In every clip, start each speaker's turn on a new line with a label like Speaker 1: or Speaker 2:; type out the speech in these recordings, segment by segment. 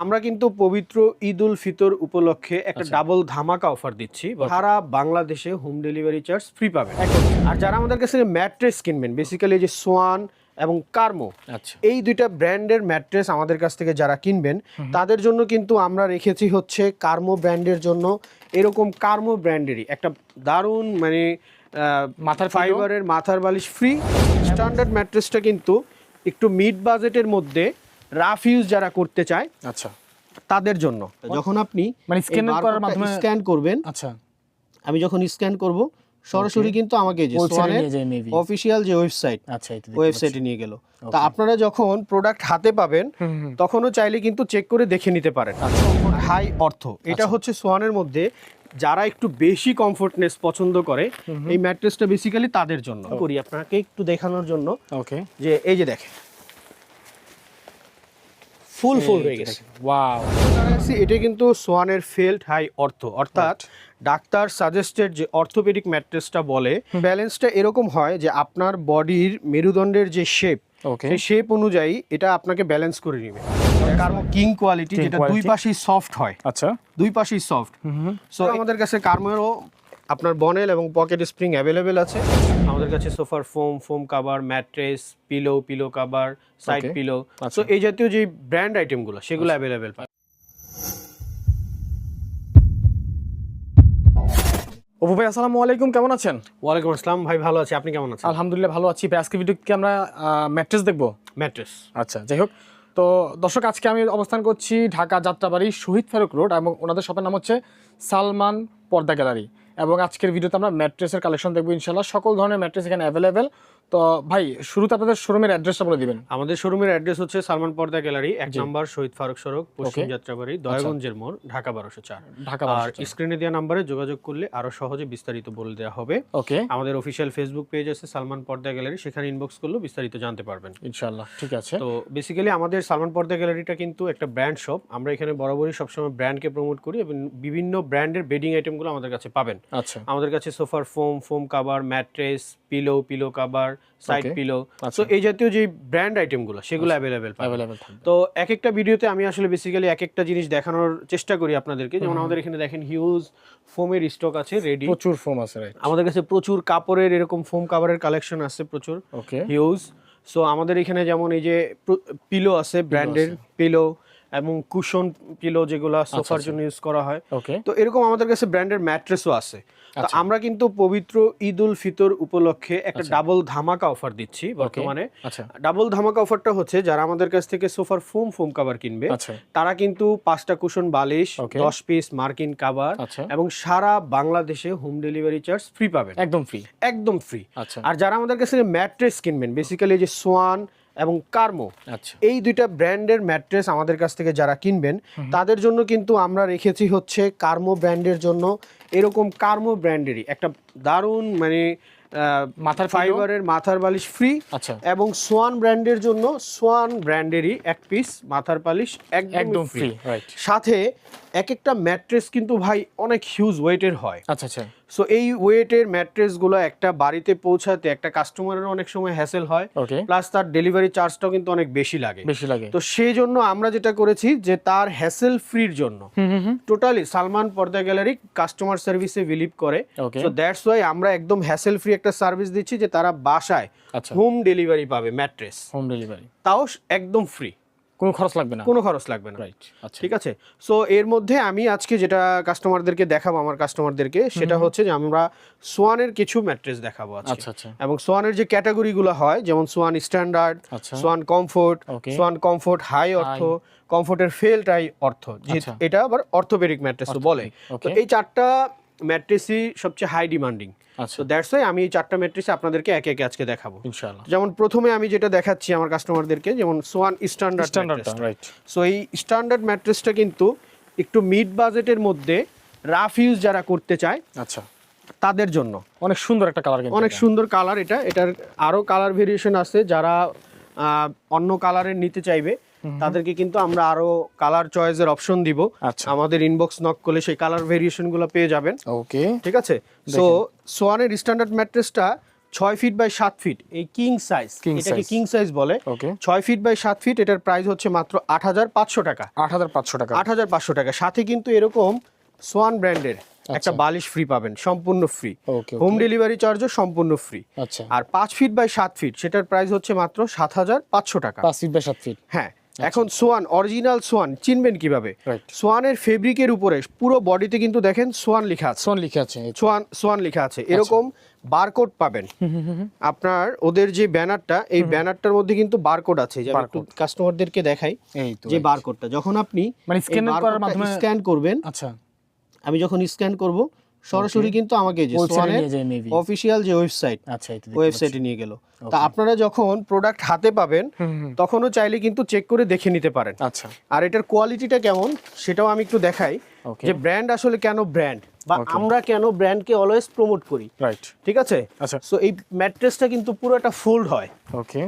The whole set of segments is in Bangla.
Speaker 1: আমরা কিন্তু পবিত্র ঈদ উল ফিতর উপলক্ষে একটা
Speaker 2: আচ্ছা।
Speaker 1: ডাবল ধামাকা অফার দিচ্ছি। সারা বাংলাদেশে হোম ডেলিভারি চার্জ ফ্রি পাবেন। আর যারা আমাদের কাছে ম্যাট্রেস কিনবেন বেসিক্যালি যে সোয়ান এবং কার্মো
Speaker 2: আচ্ছা।
Speaker 1: এই দুইটা ব্র্যান্ডের ম্যাট্রেস আমাদের কাছ থেকে যারা কিনবেন তাদের জন্য কিন্তু আমরা রেখেছি হচ্ছে কার্মো ব্র্যান্ডের জন্য এরকম কার্মো ব্র্যান্ডেরই একটা দারুণ মানে
Speaker 2: মাথার
Speaker 1: ফাইবারের মাথার বালিশ ফ্রি স্ট্যান্ডার্ড ম্যাট্রেসটা কিন্তু একটু মিড বাজেটের মধ্যে রাফ ইউজ যারা করতে চায়
Speaker 2: আচ্ছা।
Speaker 1: তাদের জন্য। যখন আপনি
Speaker 2: মানে scan করার মাধ্যমে-
Speaker 1: স্ক্যান করবেন
Speaker 2: আচ্ছা।
Speaker 1: আমি যখন স্ক্যান করব সরাসরি কিন্তু আমাকে যে। অফিসিয়াল যে ওয়েবসাইট
Speaker 2: আচ্ছা এই তো
Speaker 1: ওয়েবসাইটে নিয়ে গেল। তা আপনারা যখন প্রোডাক্ট হাতে পাবেন। তখনও চাইলে কিন্তু চেক করে দেখে নিতে পারেন। হাই অর্থ। এটা হচ্ছে সোয়ানের মধ্যে যারা একটু বেশি কমফোর্টনেস পছন্দ করে এই ম্যাট্রেসটা বেসিক্যালি তাদের জন্য। করি আপনাকে একটু দেখানোর জন্য।
Speaker 2: ওকে
Speaker 1: যে এই যে দেখেন ফুল ফুল হয়ে গেছে।
Speaker 2: ওয়াও
Speaker 1: এটা কিন্তু সোয়ানের ফেল্ড হাই অর্থ অর্থাৎ ডাক্তার সাজেস্টেড যে অর্থোপেডিক ম্যাট্রেসটা বলে ব্যালেন্সটা এরকম হয় যে আপনার বডির মেরুদণ্ডের যে শেপ
Speaker 2: ওকে
Speaker 1: সেই শেপ অনুযায়ী এটা আপনাকে ব্যালেন্স করে নেবে। কার্মো কিং কোয়ালিটি যেটা দুই পাশেই সফট হয়।
Speaker 2: আচ্ছা।
Speaker 1: দুই পাশেই সফট সো আমাদের কাছে কার্মোরও আপনার বনেল এবং পকেট স্প্রিং অ্যাভেলেবেল আছে? আমাদের কাছে সোফার foam foam cover mattress pillow pillow cover side pillow.
Speaker 2: আচ্ছা।
Speaker 1: সো এই জাতীয় যে ব্র্যান্ড আইটেমগুলো সেগুলো অ্যাভেলেবেল পায়
Speaker 2: অপু ভাই আসসালামু আলাইকুম কেমন আছেন?
Speaker 1: ওয়ালাইকুম আসসালাম। ভাই ভালো আছি। আপনি কেমন আছেন?
Speaker 2: আলহামদুলিল্লাহ ভালো আছি। আজকে ভিডিও আমরা ম্যাট্রেস দেখব?
Speaker 1: ম্যাট্রেস।
Speaker 2: আচ্ছা যাই হোক। তো দর্শক আজকে আমি অবস্থান করছি ঢাকা যাত্রাবাড়ি শহীদ ফারুক রোড এবং ওনাদের শপের নাম হচ্ছে সালমান পর্দা গ্যালারি। এবং আজকের ভিডিওতে আমরা ম্যাট্রেসের কালেকশন দেখব ইনশাল্লাহ সকল ধরনের ম্যাট্রেস এখানে অ্যাভেলেবেল তো ভাই শুরুতে আপনাদের শোরুমের অ্যাড্রেসটা বলে দিবেন।
Speaker 1: আমাদের শোরুমের অ্যাড্রেস হচ্ছে সালমান পর্দা গ্যালারি এক। নম্বর শহীদ ফারুক সড়ক পশ্চিম. যাত্রাবাড়ি দয়াগঞ্জের মোড় ঢাকা বারোশো চার।
Speaker 2: ঢাকা
Speaker 1: আর স্ক্রিনে দেওয়া নাম্বারে যোগাযোগ করলে আরও সহজে বিস্তারিত বলে দেওয়া হবে।
Speaker 2: ওকে
Speaker 1: আমাদের অফিসিয়াল ফেসবুক পেজ আছে সালমান পর্দা গ্যালারি সেখানে ইনবক্স করলেও বিস্তারিত জানতে পারবেন।
Speaker 2: ইনশাল্লাহ ঠিক আছে।
Speaker 1: তো বেসিক্যালি আমাদের সালমান পর্দা গ্যালারিটা কিন্তু একটা ব্র্যান্ড শপ আমরা এখানে বরাবরই সবসময় ব্র্যান্ডকে প্রমোট করি এবং বিভিন্ন ব্র্যান্ডের বেডিং আইটেমগুলো আমাদের কাছে পাবেন।
Speaker 2: আচ্ছা।
Speaker 1: আমাদের কাছে সোফার foam foam cover mattress pillow pillow cover side pillow
Speaker 2: আচ্ছা।
Speaker 1: তো এই জাতীয় যে ব্র্যান্ড আইটেমগুলো সেগুলো অ্যাভেলেবেল পাবেন।
Speaker 2: অ্যাভেলেবেল
Speaker 1: তো এক একটা ভিডিওতে আমি আসলে বেসিক্যালি এক একটা জিনিস দেখানোর চেষ্টা করি আপনাদেরকে। যেমন আমাদের এখানে দেখেন হিউজ ফোমের স্টক আছে রেডি
Speaker 2: প্রচুর ফোম আছে রাইট
Speaker 1: আমাদের কাছে প্রচুর কাপড়ের এরকম ফোম কাভারের কালেকশন আছে প্রচুর
Speaker 2: ওকে
Speaker 1: হিউজ সো আমাদের এখানে যেমন এই যে পিলো আছে ব্র্যান্ডের পিলো এবং কুশন পিলো যেগুলো সোফার
Speaker 2: আচ্ছা।
Speaker 1: জন্য ইউজ করা হয়। তো এরকম আমাদের কাছে ব্র্যান্ডের ম্যাট্রেসও আছে। তো
Speaker 2: আচ্ছা।
Speaker 1: আমরা কিন্তু পবিত্র ঈদ উল ফিতর উপলক্ষে একটা ডাবল ধামাকা অফার দিচ্ছি বর্তমানে।
Speaker 2: আচ্ছা।
Speaker 1: ডাবল ধামাকা অফারটা হচ্ছে যারা আমাদের কাছ থেকে সোফার ফোম ফোম কাভার কিনবে
Speaker 2: আচ্ছা।
Speaker 1: তারা কিন্তু পাঁচটা কুশন বালিশ দশ পিস মার্কিন কাভার
Speaker 2: আচ্ছা।
Speaker 1: এবং সারা বাংলাদেশে হোম ডেলিভারি চার্জ ফ্রি পাবেন।
Speaker 2: একদম ফ্রি
Speaker 1: একদম ফ্রি
Speaker 2: আচ্ছা।
Speaker 1: আর যারা আমাদের কাছ থেকে ম্যাট্রেস কিনবেন বেসিক্যালি যে সোয়ান এবং কার্মো।
Speaker 2: আচ্ছা।
Speaker 1: এই দুইটা ব্র্যান্ডের ম্যাট্রেস আমাদের কাছ থেকে যারা কিনবেন তাদের জন্য কিন্তু আমরা রেখেছি হচ্ছে কার্মো ব্র্যান্ডের জন্য এরকম কার্মো ব্র্যান্ডেরই। একটা দারুণ মানে
Speaker 2: মাথার
Speaker 1: ফাইবারের মাথার বালিশ ফ্রি
Speaker 2: আচ্ছা।
Speaker 1: এবং সোয়ান ব্র্যান্ডের জন্য সোয়ান ব্র্যান্ডেরই এক পিস মাথার পালিশ
Speaker 2: একদম ফ্রি
Speaker 1: সাথে এক একটা ম্যাট্রেস কিন্তু ভাই অনেক হিউজ ওয়েটের হয়।
Speaker 2: আচ্ছা আচ্ছা।
Speaker 1: সো এই ওয়েটের ম্যাট্রেসগুলো একটা বাড়িতে পৌঁছাতে একটা কাস্টমারের অনেক সময় হ্যাসেল হয়। প্লাস তার ডেলিভারি চার্জটাও কিন্তু অনেক বেশি লাগে।
Speaker 2: বেশি লাগে।
Speaker 1: তো সেই জন্য আমরা যেটা করেছি যে তার হ্যাসেল ফ্রির জন্য।
Speaker 2: হুম হুম হুম।
Speaker 1: Totally Salman Porda gallery customer সার্ভিসে বিলিভ করে। সো দ্যাটস ওয়াই আমরা একদম হ্যাসেল ফ্রি একটা সার্ভিস দিচ্ছি যে তারা বাসায়
Speaker 2: আচ্ছা।
Speaker 1: হোম ডেলিভারি পাবে ম্যাট্রেস।
Speaker 2: হোম ডেলিভারি
Speaker 1: তাও একদম ফ্রি
Speaker 2: কোনো খরচ লাগবে না।
Speaker 1: কোনো খরচ লাগবে না।
Speaker 2: রাইট আচ্ছা।
Speaker 1: ঠিক আছে? সো এর মধ্যে আমি আজকে যেটা কাস্টমারদেরকে দেখাবো আমার কাস্টমারদেরকে সেটা হচ্ছে যে আমরা সোয়ানের কিছু ম্যাট্রেস দেখাবো আজকে।
Speaker 2: আচ্ছা আচ্ছা।
Speaker 1: এবং সোয়ানের যে ক্যাটাগরিগুলো হয় যেমন Swan standard Swan comfort Swan comfort high অর্থ কমফোর্টের ফেলটাই অর্থ। এটা আবার অর্থোপেডিক ম্যাট্রেস তো বলে। তো এই চারটা ম্যাট্রেসই সবচেয়ে হাই ডিমান্ডিং তো দ্যাটস ওয়াই আমি এই চারটা ম্যাট্রেস আপনাদেরকে একে একে আজকে দেখাবো।
Speaker 2: ইনশাআল্লাহ।
Speaker 1: যেমন প্রথমে আমি যেটা দেখাচ্ছি আমার কাস্টমারদেরকে যেমন সোয়ান স্ট্যান্ডার্ড
Speaker 2: স্ট্যান্ডার্ডটা রাইট
Speaker 1: সো এই স্ট্যান্ডার্ড ম্যাট্রেসটা কিন্তু একটু মিড বাজেটের মধ্যে রাফ ইউজ যারা করতে চায়
Speaker 2: আচ্ছা।
Speaker 1: তাদের জন্য।
Speaker 2: অনেক সুন্দর একটা কালার কিন্তু
Speaker 1: অনেক সুন্দর কালার এটা। এটার আরও কালার ভেরিয়েশন আছে যারা অন্য কালারের নিতে চাইবে। তাদেরকে কিন্তু আমরা আরও কালার চয়েসের অপশন দিব।
Speaker 2: আচ্ছা।
Speaker 1: আমাদের ইনবক্স নক করলে সেই কালার ভেরিয়েশনগুলো পেয়ে যাবেন।
Speaker 2: ওকে
Speaker 1: ঠিক আছে? সো সোয়ানের স্ট্যান্ডার্ড ম্যাট্রেসটা ছয় ফিট বাই সাত ফিট এই কিং সাইজ এটাকে কিং সাইজ বলে। ছয় ফিট বাই সাত ফিট এটার প্রাইস হচ্ছে মাত্র আট হাজার পাঁচশো টাকা।
Speaker 2: আট হাজার পাঁচশো টাকা।
Speaker 1: আট হাজার পাঁচশো টাকা। সাথে কিন্তু এরকম সোয়ান ব্র্যান্ডের একটা
Speaker 2: আচ্ছা।
Speaker 1: বালিশ ফ্রি পাবেন সম্পূর্ণ ফ্রি হোম ডেলিভারি চার্জও সম্পূর্ণ ফ্রি
Speaker 2: আচ্ছা।
Speaker 1: আর পাঁচ ফিট বাই সাত ফিট সেটার প্রাইস হচ্ছে মাত্র সাত হাজার পাঁচশো টাকা।
Speaker 2: পাঁচ ফিট বাই সাত ফিট
Speaker 1: হ্যাঁ। এখন সোয়ান অরিজিনাল সোয়ান চিনবেন কীভাবে? সোয়ানের ফেব্রিকের উপরে পুরো বডিতে কিন্তু দেখেন সোয়ান লেখা আছে।
Speaker 2: সোন লিখে আছে
Speaker 1: সোয়ান সোয়ান লেখা আছে। এরকম বারকোড পাবেন। আপনার ওদের যে ব্যানারটা এই ব্যানারটার মধ্যে কিন্তু বারকোড আছে। যে একটু কাস্টমারদেরকে দেখাই
Speaker 2: এই তো
Speaker 1: যে বারকোডটা যখন আপনি
Speaker 2: মানে scan করার মাধ্যমে-
Speaker 1: স্ক্যান করবেন
Speaker 2: আচ্ছা।
Speaker 1: আমি যখন স্ক্যান করব সরাসরি কিন্তু আমাকে যে সোয়ানের। অফিসিয়াল যে ওয়েবসাইট
Speaker 2: আচ্ছা
Speaker 1: ওয়েবসাইটে নিয়ে গেল। তা আপনারা যখন প্রোডাক্ট হাতে পাবেন। তখনও চাইলে কিন্তু চেক করে দেখে নিতে পারেন।
Speaker 2: আচ্ছা।
Speaker 1: আর এটার কোয়ালিটিটা কেমন সেটাও আমি একটু দেখাই। যে ব্র্যান্ড আসলে কেন ব্র্যান্ড বা আমরা কেন ব্র্যান্ডকে অলওয়েজ প্রমোট করি।
Speaker 2: রাইট
Speaker 1: ঠিক আছে?
Speaker 2: আচ্ছা।
Speaker 1: সো এই ম্যাট্রেসটা কিন্তু পুরোটা ফোল্ড হয়।
Speaker 2: ওকে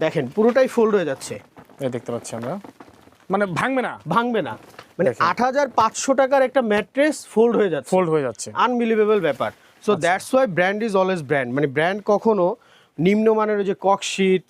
Speaker 1: দেখেন পুরোটাই ফোল্ড হয়ে যাচ্ছে।
Speaker 2: এই দেখতে পাচ্ছি আমরা। মানে ভাঙবে না?
Speaker 1: ভাঙবে না। মানে আট হাজার পাঁচশো টাকার একটা ম্যাট্রেস ফোল্ড হয়ে যাচ্ছে।
Speaker 2: ফোল্ড হয়ে যাচ্ছে।
Speaker 1: আনবিলিভেবল ব্যাপার। So. That's why brand is always brand মানে ব্র্যান্ড কখনো নিম্নমানের ওই যে ককশিট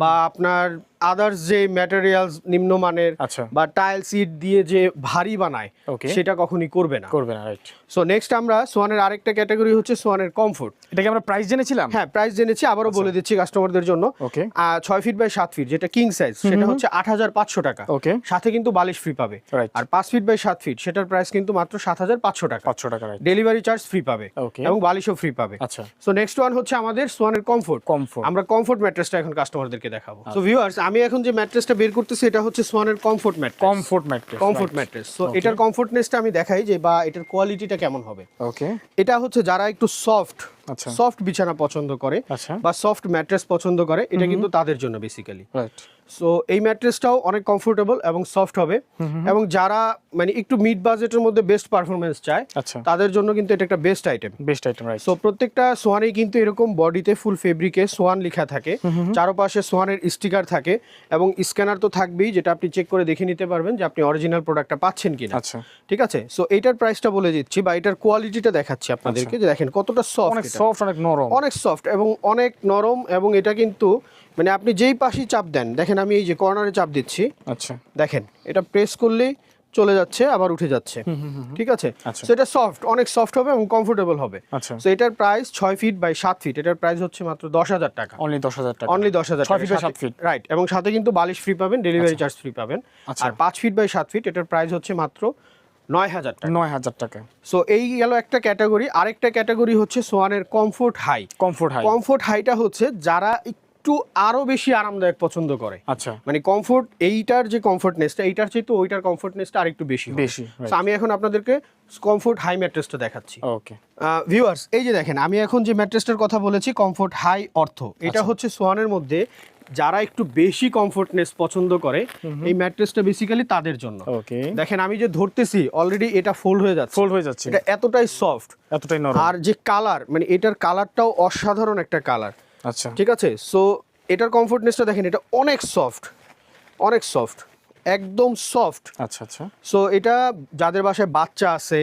Speaker 1: বা আপনার আদার্স যে ম্যাটেরিয়ালস নিম্নমানের
Speaker 2: আচ্ছা।
Speaker 1: বা টাইল সিট দিয়ে যে ভারী বানায়. সেটা কখনই করবে না।
Speaker 2: করবে না রাইট
Speaker 1: সো নেক্সট আমরা সোয়ানের আরেকটা ক্যাটাগরি হচ্ছে সোয়ানের কমফোর্ট
Speaker 2: এটা কি আমরা প্রাইস জেনেছিলাম?
Speaker 1: হ্যাঁ প্রাইস জেনেছি আবারও বলে দিচ্ছি কাস্টমারদের জন্য।
Speaker 2: ওকে
Speaker 1: ছয় ফিট বাই সাত ফিট যেটা কিং সাইজ সেটা হচ্ছে আট হাজার পাঁচশো টাকা।
Speaker 2: ওকে
Speaker 1: সাথে কিন্তু বালিশ ফ্রি পাবে। আর পাঁচ ফিট বাই সাত ফিট সেটার প্রাইস কিন্তু মাত্র সাত হাজার পাঁচশো টাকা।
Speaker 2: পাঁচশো টাকা
Speaker 1: ডেলিভারি চার্জ ফ্রি পাবে।
Speaker 2: ওকে
Speaker 1: এবং বালিশও ফ্রি পাবে।
Speaker 2: আচ্ছা।
Speaker 1: সো নেক্সট ওয়ান হচ্ছে আমাদের সোয়ানের কমফোর্ট
Speaker 2: কমফোর্ট
Speaker 1: আমরা কমফোর্ট ম্যাট্রেসটা এখন কাস্টমারদেরকে দেখাবো।
Speaker 2: আচ্ছা।
Speaker 1: সো ভিউয়ার্স আমি এখন যে ম্যাট্রেসটা বের করতেছি এটা হচ্ছে সোয়ানের comfort mat
Speaker 2: comfort mattress
Speaker 1: comfort mattress so এটার কমফোর্টনেসটা আমি দেখাই যে বা এটার কোয়ালিটিটা কেমন হবে।
Speaker 2: ওকে
Speaker 1: এটা হচ্ছে যারা একটু সফট সফট বিছানা পছন্দ করে
Speaker 2: আচ্ছা।
Speaker 1: বা সফট ম্যাট্রেস পছন্দ করে এটা কিন্তু তাদের জন্য বেসিক্যালি সো এই ম্যাট্রেসটাও অনেক কমফোর্টেবল এবং সফট হবে। এবং যারা মানে একটু মিড বাজেটের মধ্যে বেস্ট পারফরমেন্স চায়
Speaker 2: আচ্ছা।
Speaker 1: তাদের জন্য কিন্তু এটা একটা best item
Speaker 2: best item right
Speaker 1: so প্রত্যেকটা সোয়ানেই কিন্তু এরকম বডিতে ফুল ফেব্রিকে সোয়ান লেখা থাকে। চারপাশে সোয়ানের স্টিকার থাকে এবং স্ক্যানার তো থাকবেই যেটা আপনি চেক করে দেখে নিতে পারবেন যে আপনি অরিজিনাল প্রোডাক্টটা পাচ্ছেন কিনা।
Speaker 2: আচ্ছা।
Speaker 1: ঠিক আছে? সো এইটার প্রাইসটা বলে দিচ্ছি বা এটার কোয়ালিটিটা দেখাচ্ছি আপনাদেরকে যে দেখেন কতটা সফট
Speaker 2: সফট অনেক নরম।
Speaker 1: অনেক সফট এবং অনেক নরম এবং এটা কিন্তু মানে আপনি যেই পাশেই চাপ দেন দেখেন আমি এই যে কর্নারে চাপ দিচ্ছি।
Speaker 2: আচ্ছা।
Speaker 1: দেখেন এটা প্রেস করলেই চলে যাচ্ছে আবার উঠে যাচ্ছে। ঠিক আছে?
Speaker 2: আচ্ছা।
Speaker 1: সো এটা সফট অনেক সফট হবে এবং কমফোর্টেবল হবে।
Speaker 2: আচ্ছা।
Speaker 1: সো এটার প্রাইস ছয় ফিট বাই সাত ফিট এটার প্রাইস হচ্ছে মাত্র দশ হাজার টাকা।
Speaker 2: অনলি দশ হাজার টাকা।
Speaker 1: অনলি দশ হাজার
Speaker 2: ছয় by সাত ফিট
Speaker 1: রাইট এবং সাথে কিন্তু বালিশ ফ্রি পাবেন ডেলিভারি চার্জ ফ্রি পাবেন।
Speaker 2: আচ্ছা।
Speaker 1: আর পাঁচ ফিট বাই সাত ফিট এটার প্রাইস হচ্ছে মাত্র নয় হাজার টাকা।
Speaker 2: নয় হাজার টাকা।
Speaker 1: সো এই গেল একটা ক্যাটাগরি আরেকটা ক্যাটাগরি হচ্ছে সোয়ানের comfort high
Speaker 2: comfort high
Speaker 1: comfort হাইটা হচ্ছে যারা একটু আরও বেশি আরামদায়ক পছন্দ করে।
Speaker 2: আচ্ছা।
Speaker 1: মানে কমফোর্ট এইটার যে কমফোর্টনেসটা এইটার চেয়ে তো ওইটার কমফোর্টনেসটা আরেকটু বেশি
Speaker 2: বেশি
Speaker 1: আমি এখন আপনাদেরকে কমফোর্ট হাই ম্যাট্রেসটা দেখাচ্ছি।
Speaker 2: ওকে
Speaker 1: ভিউয়ার্স এই যে দেখেন আমি এখন যে ম্যাট্রেসটার কথা বলেছি কমফোর্ট হাই অর্থ এটা
Speaker 2: আচ্ছা।
Speaker 1: হচ্ছে সোয়ানের মধ্যে যারা একটু বেশি কমফোর্টনেস পছন্দ করে এই ম্যাট্রেসটা বেসিক্যালি তাদের জন্য।
Speaker 2: ওকে
Speaker 1: দেখেন আমি যে ধরতেছি অলরেডি এটা ফোল্ড হয়ে যাচ্ছে।
Speaker 2: ফোল্ড হয়ে যাচ্ছে।
Speaker 1: এটা এতটাই সফট
Speaker 2: এতটাই নরম।
Speaker 1: আর যে কালার মানে এটার কালারটাও অসাধারণ একটা কালার
Speaker 2: আচ্ছা।
Speaker 1: ঠিক আছে? সো এটার কমফোর্টনেসটা দেখেন এটা অনেক সফট অনেক সফট একদম সফট
Speaker 2: আচ্ছা আচ্ছা।
Speaker 1: সো এটা যাদের বাসায় বাচ্চা আছে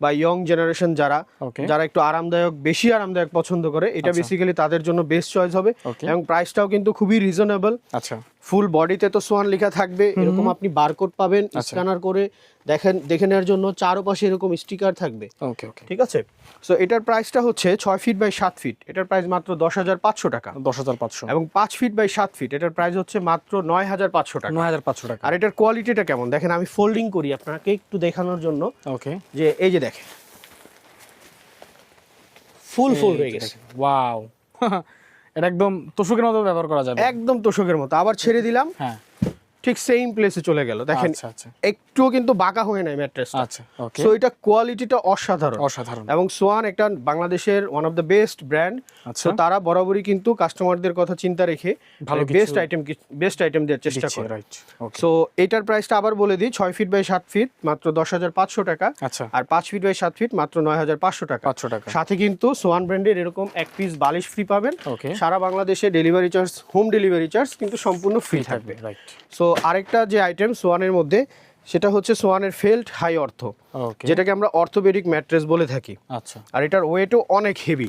Speaker 1: বা ইয়ং জেনারেশন যারা. যারা একটু আরামদায়ক বেশি আরামদায়ক পছন্দ করে এটা
Speaker 2: আচ্ছা।
Speaker 1: বেসিক্যালি তাদের জন্য বেস্ট চয়েস হবে. এবং প্রাইসটাও কিন্তু খুবই রিজনেবল
Speaker 2: আচ্ছা
Speaker 1: ফুল বডিতে তো সোয়ান লেখা থাকবে এরকম আপনি বারকোড পাবেন
Speaker 2: আচ্ছা।
Speaker 1: স্ক্যানার করে দেখেন দেখে নেওয়ার জন্য চারপাশে এরকম স্টিকার থাকবে।
Speaker 2: ওকে ওকে
Speaker 1: ঠিক আছে? সো এটার প্রাইসটা হচ্ছে ছয় ফিট বাই সাত ফিট এটার প্রাইস মাত্র দশ হাজার পাঁচশো টাকা।
Speaker 2: দশ হাজার পাঁচশো।
Speaker 1: এবং পাঁচ ফিট বাই সাত ফিট এটার প্রাইস হচ্ছে মাত্র নয় হাজার পাঁচশো টাকা।
Speaker 2: নয় হাজার পাঁচশো টাকা।
Speaker 1: আর এটার কোয়ালিটিটা কেমন? দেখেন আমি ফোল্ডিং করি আপনাকে একটু দেখানোর জন্য।
Speaker 2: ওকে
Speaker 1: যে এই যে দেখেন। ফুল ফুল হয়ে গেছে।
Speaker 2: ওয়াও এটা একদম তোষকের মতো ব্যবহার করা যাবে।
Speaker 1: একদম তোষকের মতো। আবার ছেড়ে দিলাম।
Speaker 2: হ্যাঁ।
Speaker 1: ঠিক সেম প্লেসে চলে গেল। দেখেন
Speaker 2: আচ্ছা আচ্ছা।
Speaker 1: একটুও কিন্তু বাঁকা হয়ে নাই ম্যাট্রেস
Speaker 2: আচ্ছা
Speaker 1: সো এটা কোয়ালিটিটা অসাধারণ।
Speaker 2: অসাধারণ।
Speaker 1: এবং সোয়ান একটা বাংলাদেশের one of the best brand তো তারা বরাবরই কিন্তু কাস্টমারদের কথা চিন্তা রেখে
Speaker 2: ভালো
Speaker 1: বেস্ট আইটেম বেস্ট আইটেম দেওয়ার চেষ্টা করে।
Speaker 2: রাইট
Speaker 1: সো এটার প্রাইসটা আবার বলে দিই ছয় ফিট বাই সাত ফিট মাত্র দশ হাজার পাঁচশো টাকা।
Speaker 2: আচ্ছা।
Speaker 1: আর পাঁচ ফিট বাই সাত ফিট মাত্র নয় হাজার পাঁচশো টাকা।
Speaker 2: পাঁচশো টাকা।
Speaker 1: সাথে কিন্তু সোয়ান ব্র্যান্ডের এরকম এক পিস বালিশ ফ্রি পাবেন।
Speaker 2: ওকে
Speaker 1: সারা বাংলাদেশে delivery charge home delivery charge কিন্তু সম্পূর্ণ ফ্রি থাকবে
Speaker 2: রাইট
Speaker 1: সো আরেকটা যে আইটেম সোয়ানের মধ্যে সেটা হচ্ছে সোয়ানের ফেল্ট হাই অর্থ যেটাকে আমরা অর্থোপেডিক ম্যাট্রেস বলে থাকি।
Speaker 2: আচ্ছা।
Speaker 1: আর এটার ওয়েটও অনেক হেভি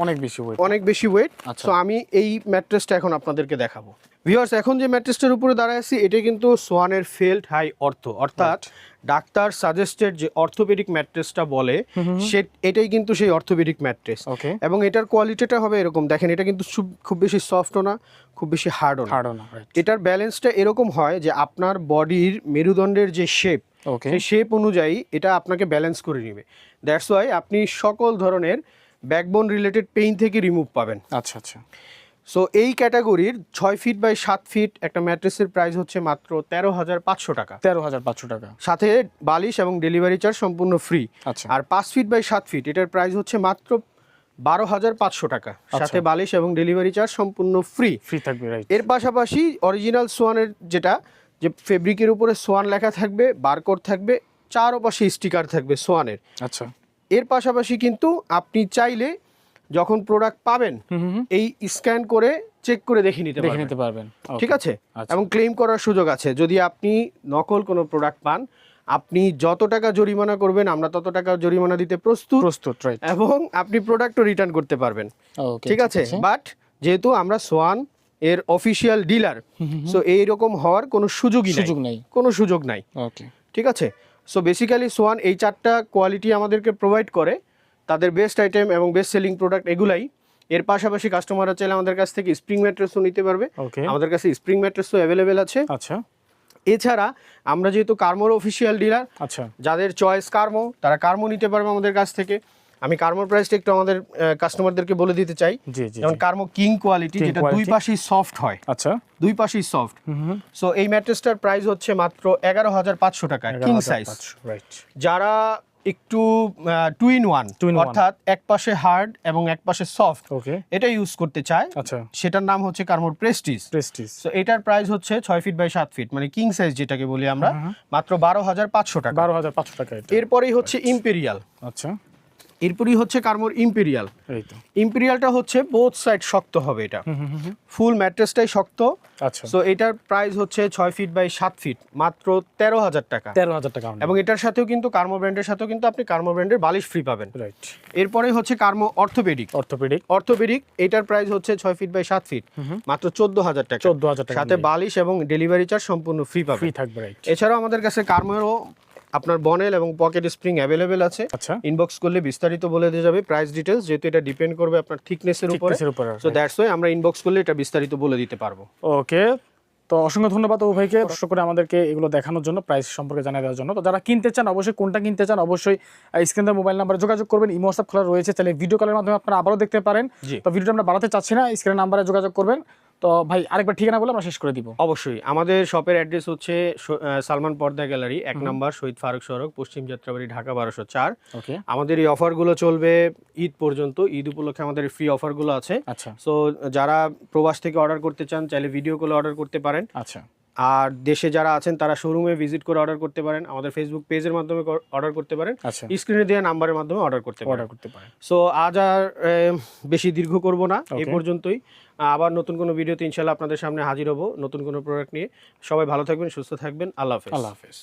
Speaker 2: অনেক বেশি ওয়েট
Speaker 1: অনেক বেশি ওয়েট
Speaker 2: আচ্ছা।
Speaker 1: তো আমি এই ম্যাট্রেসটা এখন আপনাদেরকে দেখাবো। ভিউয়ার্স এখন যে ম্যাট্রেসটার উপরে দাঁড়ায় আছি এটা কিন্তু সোয়ানের ফেল্ড হাই অর্থ। অর্থাৎ ডাক্তার সাজেস্টেড যে অর্থোপেডিক ম্যাট্রেসটা বলে সে এটাই কিন্তু সেই অর্থোপেডিক ম্যাট্রেস।
Speaker 2: ওকে
Speaker 1: এবং এটার কোয়ালিটিটা হবে এরকম। দেখেন এটা কিন্তু খুব- বেশি সফটও না খুব বেশি হার্ডও না। এটার ব্যালেন্সটা এরকম হয় যে আপনার বডির মেরুদণ্ডের যে শেপ
Speaker 2: ওকে
Speaker 1: সেই শেপ অনুযায়ী এটা আপনাকে ব্যালেন্স করে নেবে। দ্যাটস ওয়াই আপনি সকল ধরনের ব্যাকবোন রিলেটেড পেইন থেকে রিমুভ পাবেন।
Speaker 2: আচ্ছা আচ্ছা।
Speaker 1: সো এই ক্যাটাগরির ছয় ফিট বাই সাত ফিট একটা ম্যাট্রেসের প্রাইস হচ্ছে মাত্র তেরো হাজার পাঁচশো টাকা।
Speaker 2: তেরো হাজার পাঁচশো টাকা।
Speaker 1: সাথে বালিশ এবং ডেলিভারি চার্জ সম্পূর্ণ ফ্রি
Speaker 2: আচ্ছা।
Speaker 1: আর পাঁচ ফিট বাই সাত ফিট এটার প্রাইস হচ্ছে মাত্র বারো হাজার পাঁচশো টাকা। সাথে বালিশ এবং ডেলিভারি চার্জ সম্পূর্ণ ফ্রি
Speaker 2: ফ্রি থাকবে
Speaker 1: এর পাশাপাশি অরিজিনাল সোয়ানের যেটা যে ফেব্রিকের উপরে সোয়ান লেখা থাকবে বারকোড থাকবে চারও পাশে স্টিকার থাকবে সোয়ানের।
Speaker 2: আচ্ছা।
Speaker 1: এর পাশাপাশি কিন্তু আপনি চাইলে যখন প্রোডাক্ট পাবেন। এই স্ক্যান করে চেক করে দেখে নিতে
Speaker 2: দেখে নিতে পারবেন।
Speaker 1: ঠিক আছে?
Speaker 2: আচ্ছা।
Speaker 1: এবং ক্লেম করার সুযোগ আছে। যদি আপনি নকল কোনো প্রোডাক্ট পান আপনি যত টাকা জরিমানা করবেন আমরা তত টাকা জরিমানা দিতে প্রস্তুত।
Speaker 2: প্রস্তুত
Speaker 1: এবং আপনি প্রোডাক্টও রিটার্ন করতে পারবেন। ঠিক আছে? বাট যেহেতু আমরা সোয়ান এর অফিসিয়াল ডিলার সো এইরকম হওয়ার কোনো সুযোগই
Speaker 2: সুযোগ
Speaker 1: নেই। কোনো সুযোগ নাই। ঠিক আছে? সো বেসিক্যালি সোয়ান এই চারটা কোয়ালিটি আমাদেরকে প্রোভাইড করে। তাদের বেস্ট আইটেম এবং বেস্ট সেলিং প্রোডাক্ট এগুলাই। এর পাশাপাশি কাস্টমাররা চাইলে আমাদের কাছ থেকে স্প্রিং ম্যাট্রেসও নিতে পারবে।
Speaker 2: ওকে
Speaker 1: আমাদের কাছে স্প্রিং ম্যাট্রেসও অ্যাভেলেবেল আছে।
Speaker 2: আচ্ছা।
Speaker 1: এছাড়া আমরা যেহেতু কার্মোর অফিসিয়াল ডিলার
Speaker 2: আচ্ছা।
Speaker 1: যাদের চয়েস কার্মো তারা কার্মো নিতে পারবে আমাদের কাছ থেকে। আমি কার্মোর প্রাইসটা একটু আমাদের কাস্টমারদেরকে বলে দিতে চাই। যেমন কার্মো কিং কোয়ালিটি যেটা দুই পাশেই সফট হয়।
Speaker 2: আচ্ছা।
Speaker 1: দুই পাশেই সফট সো এই ম্যাট্রেসটার প্রাইস হচ্ছে মাত্র এগারো হাজার পাঁচশো টাকা কিং সাইজ
Speaker 2: রাইট
Speaker 1: যারা একটু টু ইন ওয়ান। অর্থাৎ এক পাশে হার্ড এবং এক পাশে সফট এটা ইউজ করতে চায়।
Speaker 2: আচ্ছা।
Speaker 1: সেটার নাম হচ্ছে কার্মোর প্রেস্টিজ
Speaker 2: প্রেস্টিজ
Speaker 1: সো এটার প্রাইস হচ্ছে ছয় ফিট বাই সাত ফিট মানে কিং সাইজ যেটাকে বলি আমরা মাত্র বারো হাজার পাঁচশো টাকা।
Speaker 2: বারো হাজার পাঁচশো টাকা
Speaker 1: এরপরেই হচ্ছে ইম্পেরিয়াল
Speaker 2: আচ্ছা।
Speaker 1: এরপরই হচ্ছে কার্মোর ইম্পেরিয়াল। ইম্পেরিয়ালটা হচ্ছে বোথ সাইড শক্ত হবে এটা। ফুল ম্যাট্রেসটাই শক্ত।
Speaker 2: আচ্ছা।
Speaker 1: সো এটার প্রাইস হচ্ছে ছয় ফিট বাই সাত ফিট মাত্র তেরো হাজার টাকা।
Speaker 2: তেরো হাজার টাকা
Speaker 1: এবং এটার সাথেও কিন্তু কার্মো ব্র্যান্ডের সাথেও কিন্তু আপনি কার্মো ব্র্যান্ডের বালিশ ফ্রি পাবেন।
Speaker 2: রাইট
Speaker 1: এরপরে হচ্ছে কার্মো অর্থোপেডিক
Speaker 2: অর্থোপেডিক
Speaker 1: অর্থোপেডিক এটার প্রাইস হচ্ছে ছয় ফিট বাই সাত ফিট মাত্র চোদ্দ হাজার টাকা।
Speaker 2: চোদ্দ হাজার টাকা
Speaker 1: সাথে বালিশ এবং ডেলিভারি চার্জ সম্পূর্ণ ফ্রি পাবেন।
Speaker 2: ফ্রি থাকবে রাইট
Speaker 1: এছাড়াও আমাদের কাছে কার্মোরও আপনার বনেল এবং পকেট স্প্রিং অ্যাভেলেবেল আছে।
Speaker 2: আচ্ছা।
Speaker 1: ইনবক্স করলে বিস্তারিত বলে দিয়ে যাবে প্রাইস ডিটেলস যেহেতু এটা ডিপেন্ড করবে আপনার থিকনেসের উপরে। সো দ্যাটস ওয়াই আমরা ইনবক্স করলে এটা বিস্তারিত বলে দিতে পারব।
Speaker 2: ওকে তো অসংখ্য ধন্যবাদ ও ভাইকে কষ্ট করে আমাদেরকে এগুলো দেখানোর জন্য প্রাইস সম্পর্কে জানিয়ে দেওয়ার জন্য। তো যারা কিনতে চান অবশ্যই কোনটা কিনতে চান অবশ্যই স্ক্রিনের মোবাইল নাম্বারে যোগাযোগ করবেন। ইমো হোয়াটসঅ্যাপ খোলা রয়েছে তাহলে ভিডিও কলের মাধ্যমে আপনারা আবারও দেখতে পারেন। তো ভিডিওটা আমরা বাড়াতে চাচ্ছি না স্ক্রিনের নাম্বারে যোগাযোগ করবেন। তো ভাই আরেকবার ঠিকানা বলে আমরা শেষ করে দিব।
Speaker 1: অবশ্যই। আমাদের শপের অ্যাড্রেস হচ্ছে সালমান পর্দা গ্যালারি এক নম্বর শহীদ ফারুক সড়ক পশ্চিম যাত্রাবাড়ি ঢাকা বারোশো চার।
Speaker 2: ওকে।
Speaker 1: আমাদের এই অফারগুলো চলবে ঈদ পর্যন্ত। ঈদ উপলক্ষে আমাদের ফ্রি অফারগুলো আছে।
Speaker 2: আচ্ছা।
Speaker 1: সো যারা প্রবাস থেকে অর্ডার করতে চান চাইলে ভিডিও কলে অর্ডার করতে পারেন।
Speaker 2: আচ্ছা।
Speaker 1: আর দেশে যারা আছেন তারা শোরুমে ভিজিট করে অর্ডার করতে পারেন আমাদের ফেসবুক পেজের মাধ্যমে অর্ডার করতে পারেন।
Speaker 2: আচ্ছা।
Speaker 1: স্ক্রিনে দেওয়া নাম্বারের মাধ্যমে অর্ডার করতে
Speaker 2: অর্ডার করতে পারেন।
Speaker 1: সো আজ আর বেশি দীর্ঘ করব না
Speaker 2: এ
Speaker 1: পর্যন্তই। আবার নতুন কোনো ভিডিওতে ইনশাল্লাহ আপনাদের সামনে হাজির হব নতুন কোনো প্রোডাক্ট নিয়ে। সবাই ভালো থাকবেন সুস্থ থাকবেন। আল্লাহ হাফেজ।
Speaker 2: আল্লাহ হাফেজ।